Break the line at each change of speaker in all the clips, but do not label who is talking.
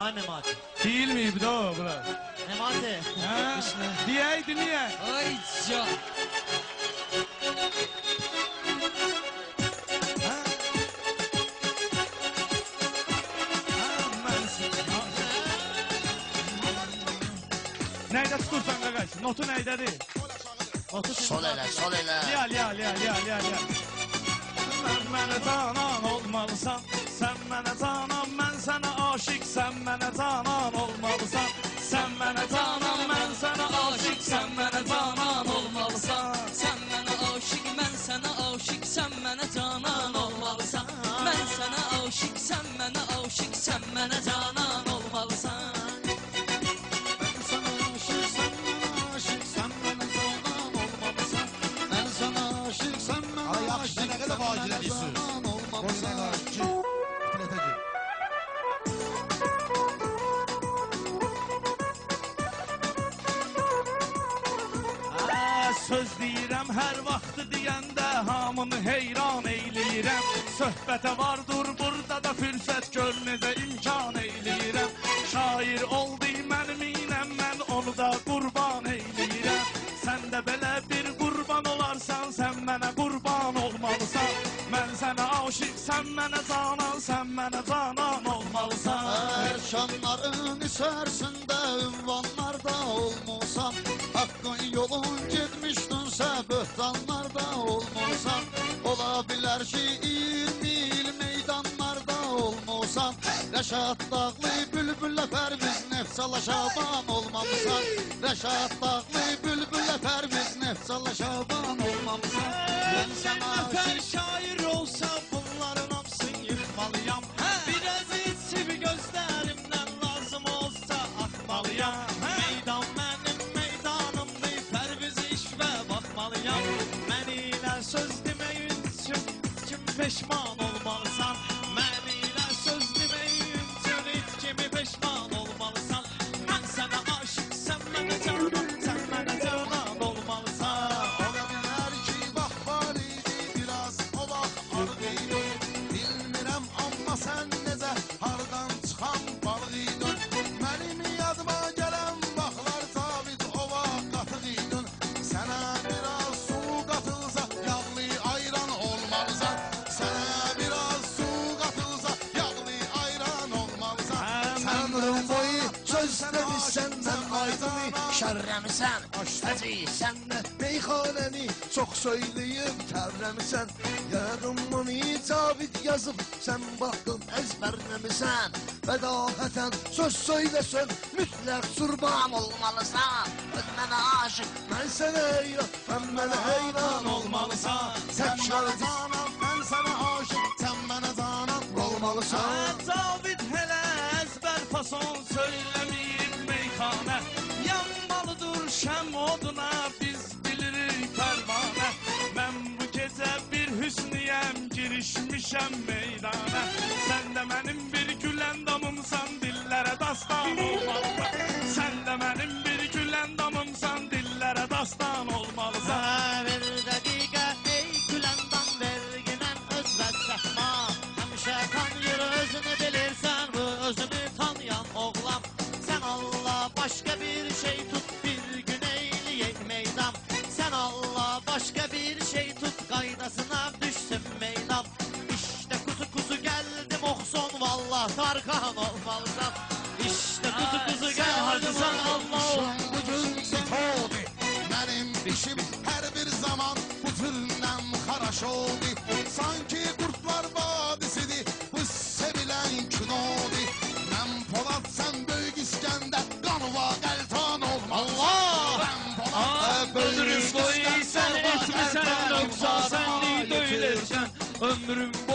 Ay Memati.
Değil miydi o bura?
Memati.
Ha? Diyeydi niye?
Ay
mən- Neydə tutursan qaqaş? Notu neydədir?
Otur
Sol elə, sol elə.
Liyal, liyal, liyal, liyal, liyal, liyal. Sen mənə canan olmalısan Sen mənə canan, mən sənə aşık Sen mənə canan olmalısan Sen mənə canan, mən sənə aşık Sen mənə canan olmalısan
Sen bana aşık, ben sana aşık, sen bana canan olmalısan. Ben sana aşık, sen bana aşık, sen bana canan
söz deyirəm hər vaxtı deyəndə hamını heyran eyləyirəm. Söhbətə vardır burada da fürsət gör necə imkan eyləyirəm. Şair oldu mənim inəm mən onu da qurban eyləyirəm. Sən də belə bir qurban olarsan sən mənə qurban olmalısan. Mən sənə aşiq sən mənə canan sən mənə canan olmalısan.
Her şanların olmasan Hakkın yolun gitmiştinse böhtanlarda olmasan Olabilir ki 20 il meydanlarda olmasan Reşat Dağlı bülbülle perviz nefsala şaban olmamışsan Reşat Dağlı bülbülle perviz nefsala şaban olmamışsan Ben sana
Nəfər
aşık
Bilirsən mən aydını şərrəmisən Həcı sənlə meyxanəni çox söyləyim tərrəmisən Yadımın icabit yazıb sən baxdın əzbərləmisən Bədahətən söz söyləsən mütləq surban olmalısan. Öz mənə aşıq mən sənə heyran Mən mənə
heyran olmalısan
Sən şartana mən sənə aşıq Sən mənə zanat
olmalısan.
Meyhane Yanmalıdır şem oduna biz bilirik pervane. Ben bu gece bir hüsniyem girişmişem meydana Sen de benim bir gülen damımsan dillere dastan olmalısan
İşte kuzu kuzu gel hadi sen Allah ol
İşim bugün setoğdu Benim işim her bir zaman bu türünden haraş oldu Sanki Kurtlar Vadisi'di bu sevilen kinodu Ben Polat sen Büyük İskender. Kanova Geltan olmaz
Allah!
Ben Polat sen
ömrüm boyu sen
Geltan
noksan
olmaz.
senli döylersen Ömrüm sen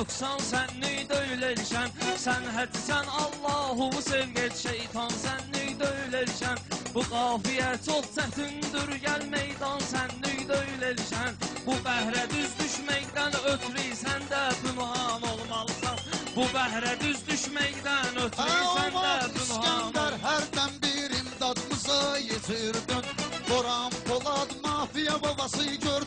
etmişsen noksan senli döylersen Sen hədsən Allahu sevgət şeytan. Senli döylersen Bu qafiyə çox çətindir gəl meydan. Senli döylersen Bu bəhrə düz düşməkdən ötürü sən də pünhan olmalısan Bu bəhrə düz düşməkdən ötürü sən də pünhan
İskender herden bir imdadımıza yetirdin Boran Polat mafya babası gördün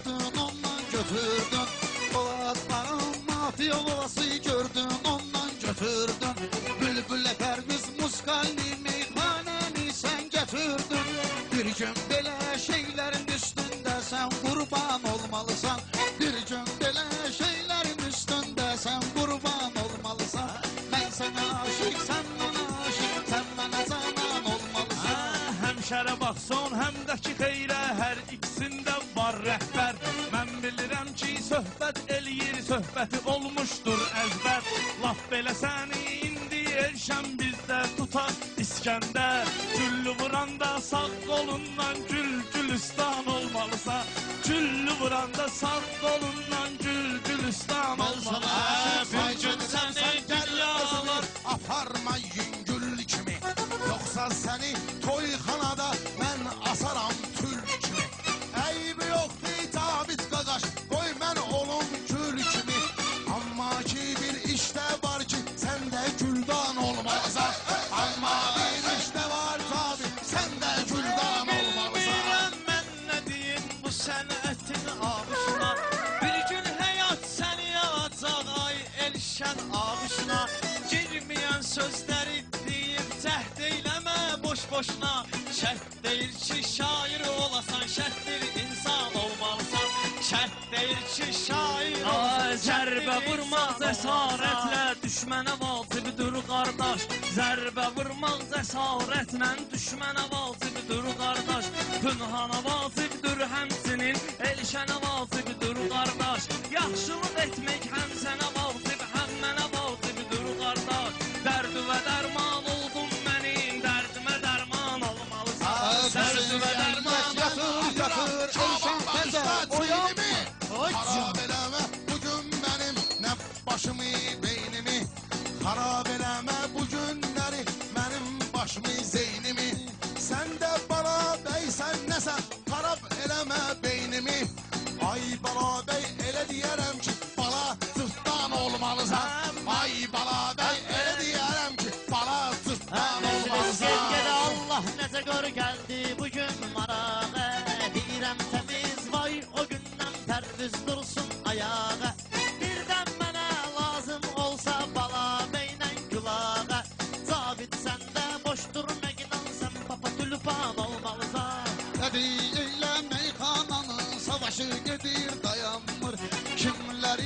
var rəhbər Mən bilirəm ki, söhbət eləyir Söhbəti olmuşdur əzbər Laf belə səni indi elşən bizdə tutar İskəndər Güllü vuranda sağ qolundan gül gülüstan olmalısa. Güllü vuranda sağ qolundan gül gülüstan olmalısa elşən ağışına Girməyən sözləri deyib cəhd eyləmə boş boşuna. Şərt deyir ki şair olasan şərtdir insan olmalısan Şərt deyir ki şair olasan
zərbə vurmaq cəsarətlə düşmənə vacibdir qardaş Zərbə vurmaq cəsarətlə düşmənə vacibdir qardaş Pünhana vacibdir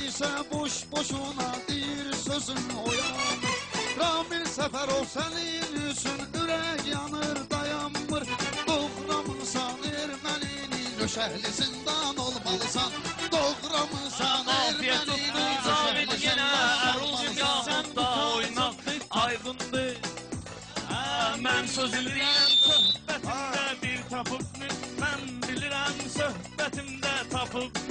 İsə boş boşuna deyir sözün oyanır Ramil Səfərov sənin üçün ürək yanır dayanmır. Doğramısan erməninin nöşəhli zindan olmalısan. Doğramısan nöşəhli
yenə
zindan olmalısan.
Yaxudda oynaq aydındır Hə, mən söz eləyəm
Söhbətimdə bir tapıb Mən bilirəm söhbətimdə tapıb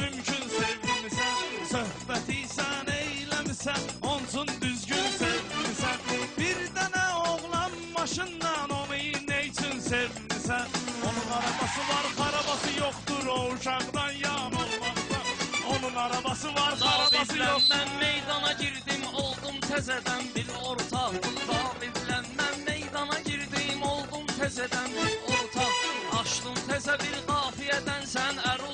yoxdur
mən meydana girdim Oldum təzədən bir ortaq Zabitlə mən meydana girdim Oldum təzədən bir ortaq Açdım təzə bir qafiyədən Sən əruzdur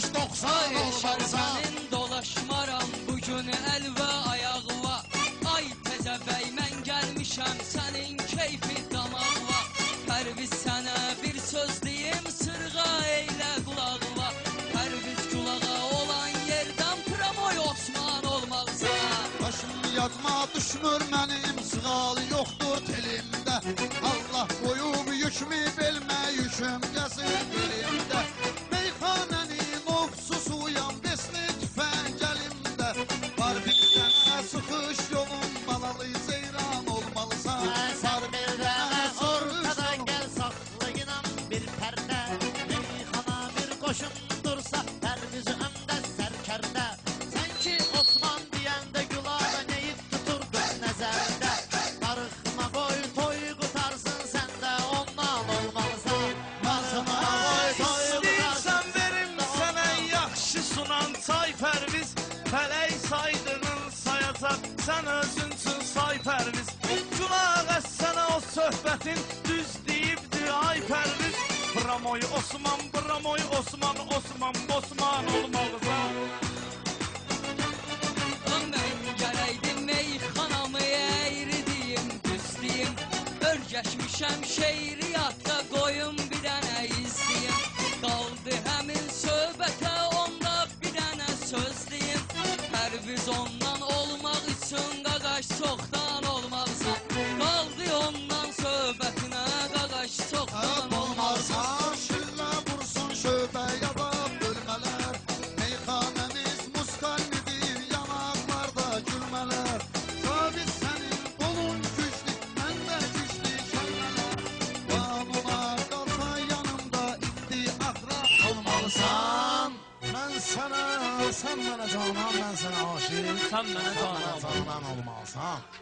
60-90
Ay
olmalısan
şərbənin dolaşmaram bugün əl və ayağıva Ay təzə bəy mən gəlmişəm sənin keyfi damağıva Pərviz sənə bir söz deyim sırğa eylə qulağıva Pərviz qulağa olan yerdən promoy Osman olmalısan
Başım yadıma düşmür mənim sığal yoxdur telimdə Allah qoyub yükümü belmə yüküm sən özünsün say pərviz Günah əssənə o söhbətin düz deyibdi ay pərviz
Bramoy Osman, Bramoy Osman, Osman, Osman olmalısan
Mən gələydin meyxanamı əyridiyim, düzdiyim Örgəşmişəm şeiriyatda qoyum bir dənə izliyim Qaldı həmin qaqaş çoxdan olmaqsan Qaldı ondan söhbətinə qaqaş çoxdan olmaqsan
Olmazsan şillə vursun şöbə ya da bölmələr Meyxanəmiz muskallidir yanaqlarda gülmələr Sabit sənin qolun güclü, mən də güclü kəlmələr Qanuna qalsa yanımda indi axra olmalısan Mən sənə, sən mənə canam, mən sənə aşiq
Sən mənə
Sən mənə
canam.
Candan olmalısan